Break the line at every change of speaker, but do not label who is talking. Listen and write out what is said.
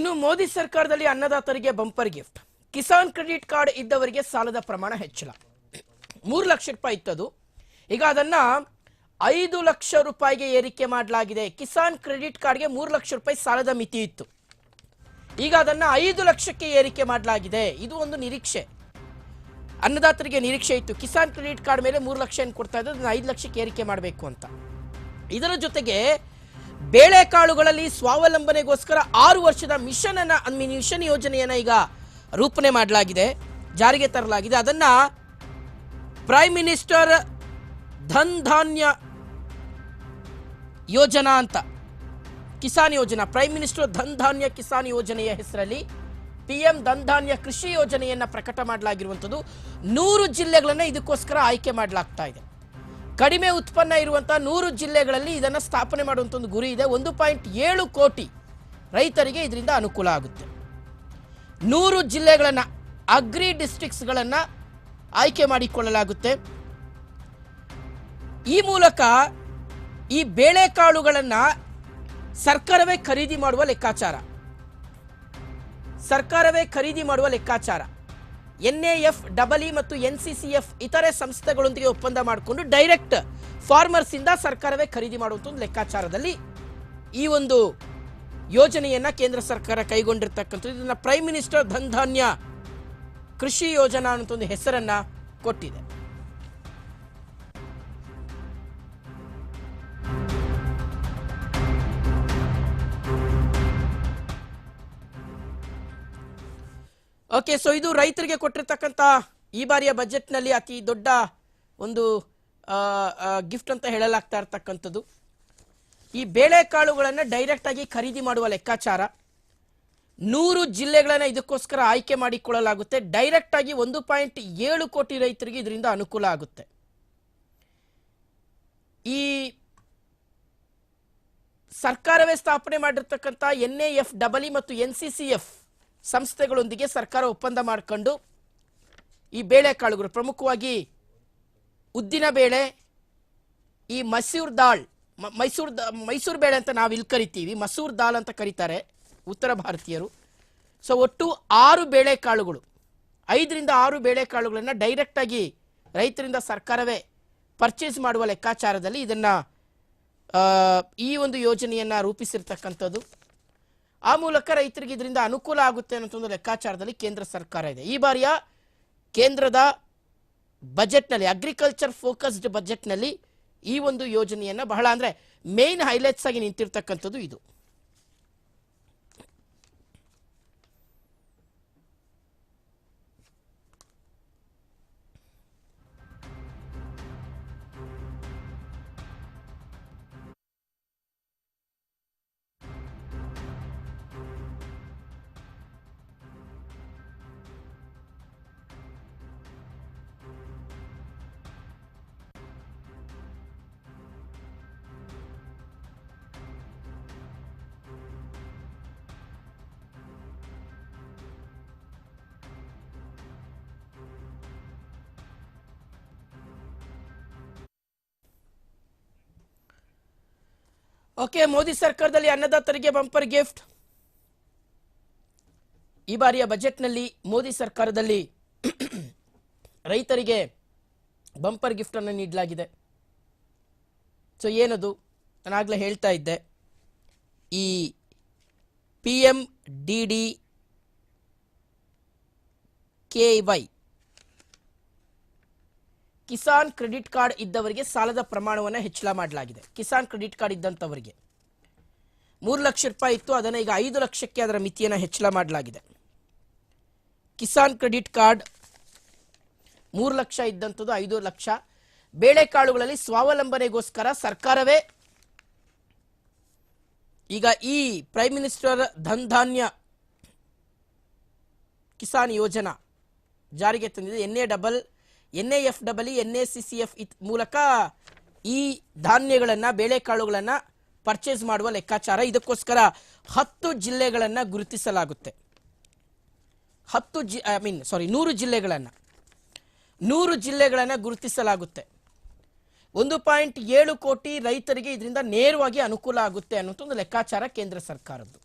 ಇನ್ನು ಮೋದಿ ಸರ್ಕಾರದಲ್ಲಿ ಅನ್ನದಾತರಿಗೆ bumper gift. Kisan credit card ಇದ್ದವರಿಗೆ ಸಾಲದ ಪ್ರಮಾಣ ಹೆಚ್ಚಳ. ಮೂರು ಲಕ್ಷ ರೂಪಾಯಿ ಇತ್ತದು. ಈಗ ಅದನ್ನ ಐದು ಲಕ್ಷ ರೂಪಾಯಿಗೆ ಏರಿಕೆ ಮಾಡಲಾಗಿದೆ. ಕಿಸಾನ್ ಕ್ರೆಡಿಟ್ ಕಾರ್ಡ್ಗೆ ಮೂರು ಲಕ್ಷ ರೂಪಾಯಿ ಸಾಲದ ಮಿತಿ ಇತ್ತು. ಈಗ ಅದನ್ನ ಐದು ಲಕ್ಷಕ್ಕೆ ಏರಿಕೆ ಮಾಡಲಾಗಿದೆ. ಇದು ಒಂದು ನಿರೀಕ್ಷೆ. ಅನ್ನದಾತರಿಗೆ ನಿರೀಕ್ಷೆ ಇತ್ತು. ಕಿಸಾನ್ ಕ್ರೆಡಿಟ್ ಕಾರ್ಡ್ ಮೇಲೆ ಮೂರು ಲಕ್ಷ ಏನು ಕೊಡ್ತಾ ಇದ್ದು ಅದನ್ನ ಐದು ಲಕ್ಷಕ್ಕೆ ಏರಿಕೆ ಮಾಡಬೇಕು ಅಂತ. ಇದರ ಜೊತೆಗೆ ಬೇಳೆಕಾಳುಗಳಲ್ಲಿ ಸ್ವಾವಲಂಬನೆಗೋಸ್ಕರ ಆರು ವರ್ಷದ ಮಿಷನ್ ಅನ್ನ ಮಿಷನ್ ಯೋಜನೆಯನ್ನ ಈಗ ರೂಪಣೆ ಮಾಡಲಾಗಿದೆ, ಜಾರಿಗೆ ತರಲಾಗಿದೆ. ಅದನ್ನ ಪ್ರೈಮ್ ಮಿನಿಸ್ಟರ್ ಧನ್ ಧಾನ್ಯ ಯೋಜನಾ ಅಂತ, ಕಿಸಾನ್ ಯೋಜನಾ, ಪ್ರೈಮ್ ಮಿನಿಸ್ಟರ್ ಧನ್ ಧಾನ್ಯ ಕಿಸಾನ್ ಯೋಜನೆಯ ಹೆಸರಲ್ಲಿ ಪಿ ಎಂ ಧನ್ ಧಾನ್ಯ ಕೃಷಿ ಯೋಜನೆಯನ್ನ ಪ್ರಕಟ ಮಾಡಲಾಗಿರುವಂಥದ್ದು. ನೂರು ಜಿಲ್ಲೆಗಳನ್ನು ಇದಕ್ಕೋಸ್ಕರ ಆಯ್ಕೆ ಮಾಡಲಾಗ್ತಾ ಇದೆ. ಕಡಿಮೆ ಉತ್ಪನ್ನ ಇರುವಂತಹ ನೂರು ಜಿಲ್ಲೆಗಳಲ್ಲಿ ಇದನ್ನ ಸ್ಥಾಪನೆ ಮಾಡುವಂಥ ಒಂದು ಗುರಿ ಇದೆ. ಒಂದು ಪಾಯಿಂಟ್ ಏಳು ಕೋಟಿ ರೈತರಿಗೆ ಇದರಿಂದ ಅನುಕೂಲ ಆಗುತ್ತೆ. ನೂರು ಜಿಲ್ಲೆಗಳನ್ನ, ಅಗ್ರಿ ಡಿಸ್ಟ್ರಿಕ್ಟ್ಸ್ಗಳನ್ನ ಆಯ್ಕೆ ಮಾಡಿಕೊಳ್ಳಲಾಗುತ್ತೆ. ಈ ಮೂಲಕ ಈ ಬೇಳೆಕಾಳುಗಳನ್ನ ಸರ್ಕಾರವೇ ಖರೀದಿ ಮಾಡುವ ಲೆಕ್ಕಾಚಾರ. ಸರ್ಕಾರವೇ ಖರೀದಿ ಮಾಡುವ ಲೆಕ್ಕಾಚಾರ. N A F double E ಮತ್ತು ಎನ್ ಸಿ ಸಿ ಎಫ್ ಇತರೆ ಸಂಸ್ಥೆಗಳೊಂದಿಗೆ ಒಪ್ಪಂದ ಮಾಡಿಕೊಂಡು ಡೈರೆಕ್ಟ್ ಫಾರ್ಮರ್ಸ್ ಇಂದ ಸರ್ಕಾರವೇ ಖರೀದಿ ಮಾಡುವಂಥ ಒಂದು ಲೆಕ್ಕಾಚಾರದಲ್ಲಿ ಈ ಒಂದು ಯೋಜನೆಯನ್ನ ಕೇಂದ್ರ ಸರ್ಕಾರ ಕೈಗೊಂಡಿರ್ತಕ್ಕಂಥದ್ದು. ಇದನ್ನ ಪ್ರೈಮ್ ಮಿನಿಸ್ಟರ್ ಧನ್ ಧಾನ್ಯ ಕೃಷಿ ಯೋಜನಾ ಅಂತ ಒಂದು ಹೆಸರನ್ನ ಕೊಟ್ಟಿದೆ. ಓಕೆ ಸೊ ಇದು ರೈತರಿಗೆ ಕೊಟ್ಟಿರ್ತಕ್ಕಂಥ ಈ ಬಾರಿಯ ಬಜೆಟ್ನಲ್ಲಿ ಅತಿ ದೊಡ್ಡ ಒಂದು ಗಿಫ್ಟ್ ಅಂತ ಹೇಳಲಾಗ್ತಾ ಇರ್ತಕ್ಕಂಥದ್ದು. ಈ ಬೇಳೆಕಾಳುಗಳನ್ನು ಡೈರೆಕ್ಟ್ ಆಗಿ ಖರೀದಿ ಮಾಡುವ ಲೆಕ್ಕಾಚಾರ. ನೂರು ಜಿಲ್ಲೆಗಳನ್ನು ಇದಕ್ಕೋಸ್ಕರ ಆಯ್ಕೆ ಮಾಡಿಕೊಳ್ಳಲಾಗುತ್ತೆ. ಡೈರೆಕ್ಟ್ ಆಗಿ ಒಂದು ಪಾಯಿಂಟ್ ಏಳು ಕೋಟಿ ರೈತರಿಗೆ ಇದರಿಂದ ಅನುಕೂಲ ಆಗುತ್ತೆ. ಈ ಸರ್ಕಾರವೇ ಸ್ಥಾಪನೆ ಮಾಡಿರ್ತಕ್ಕಂಥ ಎನ್ ಎ ಎಫ್ ಡಬಲ್ ಮತ್ತು ಎನ್ ಸಿ ಸಿ ಎಫ್ ಸಂಸ್ಥೆಗಳೊಂದಿಗೆ ಸರ್ಕಾರ ಒಪ್ಪಂದ ಮಾಡಿಕೊಂಡು ಈ ಬೇಳೆಕಾಳುಗಳು ಪ್ರಮುಖವಾಗಿ ಉದ್ದಿನ ಬೇಳೆ, ಈ ಮಸೂರ್ ದಾಳ್ ಮೈಸೂರು ಮೈಸೂರ್ ಬೇಳೆ ಅಂತ ನಾವು ಇಲ್ಲಿ ಕರಿತೀವಿ, ಮಸೂರ್ ದಾಲ್ ಅಂತ ಕರೀತಾರೆ ಉತ್ತರ ಭಾರತೀಯರು. ಸೊ ಒಟ್ಟು ಆರು ಬೇಳೆಕಾಳುಗಳು ಐದರಿಂದ ಆರು ಬೇಳೆಕಾಳುಗಳನ್ನು ಡೈರೆಕ್ಟಾಗಿ ರೈತರಿಂದ ಸರ್ಕಾರವೇ ಪರ್ಚೇಸ್ ಮಾಡುವ ಲೆಕ್ಕಾಚಾರದಲ್ಲಿ ಇದನ್ನು ಈ ಒಂದು ಯೋಜನೆಯನ್ನು ರೂಪಿಸಿರ್ತಕ್ಕಂಥದ್ದು. ಆ ಮೂಲಕ ರೈತರಿಗೆ ಇದರಿಂದ ಅನುಕೂಲ ಆಗುತ್ತೆ ಅನ್ನೋ ಒಂದು ಲೆಕ್ಕಾಚಾರದಲ್ಲಿ ಕೇಂದ್ರ ಸರ್ಕಾರ ಇದೆ. ಈ ಬಾರಿಯ ಕೇಂದ್ರದ ಬಜೆಟ್ನಲ್ಲಿ ಅಗ್ರಿಕಲ್ಚರ್ ಫೋಕಸ್ಡ್ ಬಜೆಟ್ನಲ್ಲಿ ಈ ಒಂದು ಯೋಜನೆಯನ್ನು ಬಹಳ ಅಂದರೆ ಮೇನ್ ಹೈಲೈಟ್ಸ್ ಆಗಿ ನಿಂತಿರ್ತಕ್ಕಂಥದ್ದು ಇದು. ಓಕೆ ಮೋದಿ ಸರ್ಕಾರದಲ್ಲಿ ಅನ್ನದಾತರಿಗೆ ಬಂಪರ್ ಗಿಫ್ಟ್ ಈ ಬಾರಿಯ ಬಜೆಟ್ನಲ್ಲಿ ಮೋದಿ ಸರ್ಕಾರದಲ್ಲಿ ರೈತರಿಗೆ ಬಂಪರ್ ಗಿಫ್ಟ್ ಅನ್ನು ನೀಡಲಾಗಿದೆ. ಸೊ ಏನದು? ನಾನಾಗಲೇ ಹೇಳ್ತಾ ಇದ್ದೆ. ಈ P M D D K Y Kisan credit card ಇದ್ದವರಿಗೆ ಸಾಲದ ಪ್ರಮಾಣವನ್ನು ಹೆಚ್ಚಳ ಮಾಡಲಾಗಿದೆ. ಕಿಸಾನ್ ಕ್ರೆಡಿಟ್ ಕಾರ್ಡ್ ಇದ್ದಂಥವರಿಗೆ ಮೂರು ಲಕ್ಷ ರೂಪಾಯಿ ಇತ್ತು, ಅದನ್ನು ಈಗ ಐದು ಲಕ್ಷಕ್ಕೆ ಅದರ ಮಿತಿಯನ್ನು ಹೆಚ್ಚಳ ಮಾಡಲಾಗಿದೆ. ಕಿಸಾನ್ ಕ್ರೆಡಿಟ್ ಕಾರ್ಡ್ ಮೂರು ಲಕ್ಷ ಇದ್ದಂಥದ್ದು ಐದು ಲಕ್ಷ. ಬೇಳೆಕಾಳುಗಳಲ್ಲಿ ಸ್ವಾವಲಂಬನೆಗೋಸ್ಕರ ಸರ್ಕಾರವೇ ಈಗ ಈ ಪ್ರೈಮ್ ಮಿನಿಸ್ಟರ್ ಧನ್ ಧಾನ್ಯ ಕಿಸಾನ್ ಯೋಜನಾ ಜಾರಿಗೆ ತಂದಿದೆ. N A double N A F N A C C F ಇತ್ ಮೂಲಕ ಈ ಧಾನ್ಯಗಳನ್ನು, ಬೇಳೆಕಾಳುಗಳನ್ನು ಪರ್ಚೇಸ್ ಮಾಡುವ ಲೆಕ್ಕಾಚಾರ. ಇದಕ್ಕೋಸ್ಕರ ಹತ್ತು ಜಿಲ್ಲೆಗಳನ್ನು ಗುರುತಿಸಲಾಗುತ್ತೆ. ಹತ್ತು ಜಿ ಐ ಮೀನ್ ಸಾರಿ ನೂರು ಜಿಲ್ಲೆಗಳನ್ನು. ನೂರು ಜಿಲ್ಲೆಗಳನ್ನು ಗುರುತಿಸಲಾಗುತ್ತೆ. ಒಂದು ಪಾಯಿಂಟ್ ಏಳು ಕೋಟಿ ರೈತರಿಗೆ ಇದರಿಂದ ನೇರವಾಗಿ ಅನುಕೂಲ ಆಗುತ್ತೆ ಅನ್ನೋಂಥ ಒಂದು ಲೆಕ್ಕಾಚಾರ ಕೇಂದ್ರ ಸರ್ಕಾರದ್ದು.